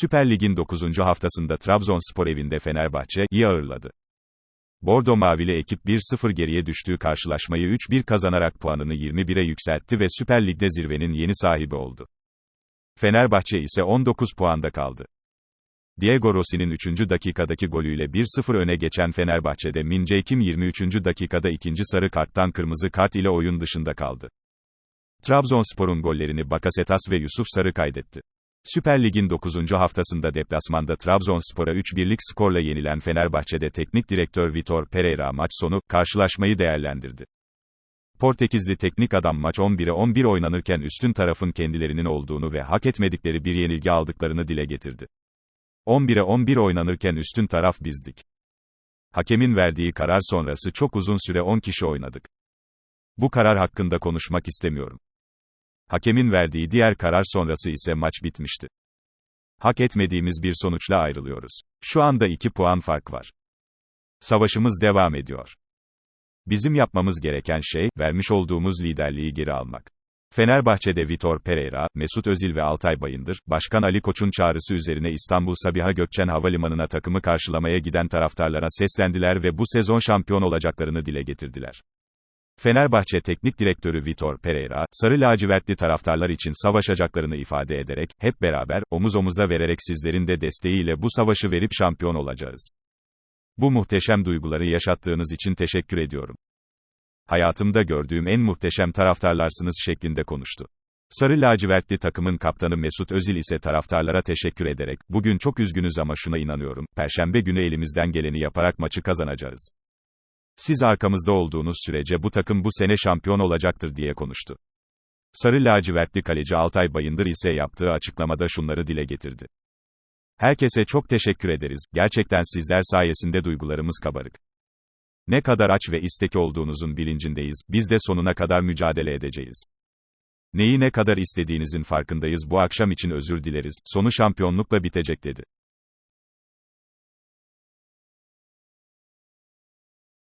Süper Lig'in 9. haftasında Trabzonspor evinde Fenerbahçe'yi ağırladı. Bordo Mavili ekip 1-0 geriye düştüğü karşılaşmayı 3-1 kazanarak puanını 21'e yükseltti ve Süper Lig'de zirvenin yeni sahibi oldu. Fenerbahçe ise 19 puanda kaldı. Diego Rossi'nin 3. dakikadaki golüyle 1-0 öne geçen Fenerbahçe'de Min Jae-kim 23. dakikada ikinci sarı karttan kırmızı kart ile oyun dışında kaldı. Trabzonspor'un gollerini Bakasetas ve Yusuf Sarı kaydetti. Süper Lig'in 9. haftasında deplasmanda Trabzonspor'a 3-1'lik skorla yenilen Fenerbahçe'de teknik direktör Vitor Pereira maç sonu karşılaşmayı değerlendirdi. Portekizli teknik adam maç 11'e 11 oynanırken üstün tarafın kendilerinin olduğunu ve hak etmedikleri bir yenilgi aldıklarını dile getirdi. 11'e 11 oynanırken üstün taraf bizdik. Hakemin verdiği karar sonrası çok uzun süre 10 kişi oynadık. Bu karar hakkında konuşmak istemiyorum. Hakemin verdiği diğer karar sonrası ise maç bitmişti. Hak etmediğimiz bir sonuçla ayrılıyoruz. Şu anda 2 puan fark var. Savaşımız devam ediyor. Bizim yapmamız gereken şey, vermiş olduğumuz liderliği geri almak. Fenerbahçe'de Vitor Pereira, Mesut Özil ve Altay Bayındır, Başkan Ali Koç'un çağrısı üzerine İstanbul Sabiha Gökçen Havalimanı'na takımı karşılamaya giden taraftarlara seslendiler ve bu sezon şampiyon olacaklarını dile getirdiler. Fenerbahçe Teknik Direktörü Vitor Pereira, sarı lacivertli taraftarlar için savaşacaklarını ifade ederek, hep beraber, omuz omuza vererek sizlerin de desteğiyle bu savaşı verip şampiyon olacağız. Bu muhteşem duyguları yaşattığınız için teşekkür ediyorum. Hayatımda gördüğüm en muhteşem taraftarlarsınız şeklinde konuştu. Sarı lacivertli takımın kaptanı Mesut Özil ise taraftarlara teşekkür ederek, bugün çok üzgünüz ama şuna inanıyorum, perşembe günü elimizden geleni yaparak maçı kazanacağız. Siz arkamızda olduğunuz sürece bu takım bu sene şampiyon olacaktır diye konuştu. Sarı lacivertli kaleci Altay Bayındır ise yaptığı açıklamada şunları dile getirdi. Herkese çok teşekkür ederiz, gerçekten sizler sayesinde duygularımız kabarık. Ne kadar aç ve istek olduğunuzun bilincindeyiz, biz de sonuna kadar mücadele edeceğiz. Neyi ne kadar istediğinizin farkındayız bu akşam için özür dileriz, sonu şampiyonlukla bitecek dedi.